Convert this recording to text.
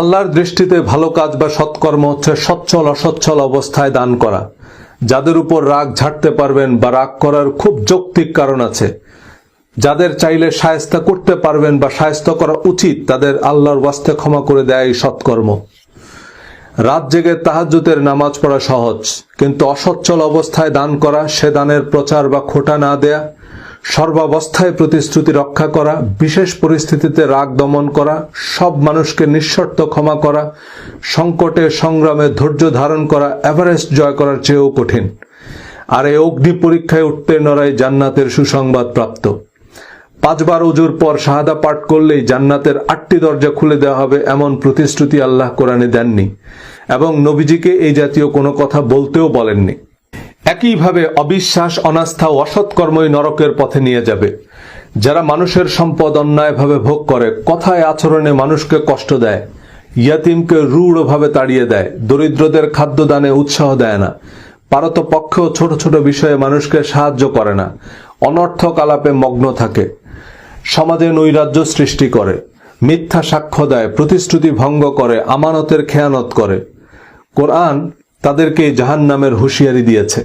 আল্লাহর দৃষ্টিতে ভালো কাজ বা সৎকর্ম হচ্ছে সচ্ছল, অসচ্ছল অবস্থায় দান করা। যাদের উপর রাগ ঝাড়তে পারবেন বা রাগ করার খুব যৌক্তিক কারণ আছে। যাদের চাইলে সায়স্তা করতে পারবেন বা সায়স্তা করা উচিত, তাদের আল্লাহর ওয়াস্তে ক্ষমা করে দেয় সৎকর্ম। রাত জেগে তাহাজ্জুদের নামাজ পড়া সহজ, কিন্তু অসচ্ছল অবস্থায় দান করা, সে দানের প্রচার বা খোটা না দেয়া সর্বাবস্থায় প্রতিশ্রুতি রক্ষা করা, বিশেষ পরিস্থিতিতে রাগ দমন করা, সব মানুষকে নিঃশর্ত ক্ষমা করা, সংকটে সংগ্রামে ধৈর্য ধারণ করা, এভারেস্ট জয় করার চেয়েও কঠিন। আর এই অগ্নি পরীক্ষায় উত্তীর্ণরাই জান্নাতের সুসংবাদ প্রাপ্ত। পাঁচবার উজুর পর শাহাদা পাঠ করলেই জান্নাতের আটটি দরজা খুলে দেওয়া হবে এমন প্রতিশ্রুতি আল্লাহ কোরআনে দেননি। এবং নবীজিকে এই জাতীয় কোনো কথা বলতেও বলেননি। একইভাবে অবিশ্বাস, অনাস্থা ও অসৎকর্মই নরকের পথে নিয়ে যাবে। যারা মানুষের সম্পদ অন্যায়ভাবে ভোগ করে, কথায় আচরণে মানুষকে কষ্ট দেয়, ইয়াতিমকে রূঢ়ভাবে তাড়িয়ে দেয়, দরিদ্রদের খাদ্যদানে উৎসাহ দেয় না, পারতপক্ষেও ছোট ছোট বিষয়ে মানুষকে সাহায্য করে না অনর্থক আলাপে মগ্ন থাকে, সমাজে নৈরাজ্য সৃষ্টি করে, মিথ্যা সাক্ষ্য দেয়, প্রতিশ্রুতি ভঙ্গ করে, আমানতের খেয়ানত করে। কোরআন তাদেরকে জাহান নামের হুঁশিয়ারি দিয়েছে।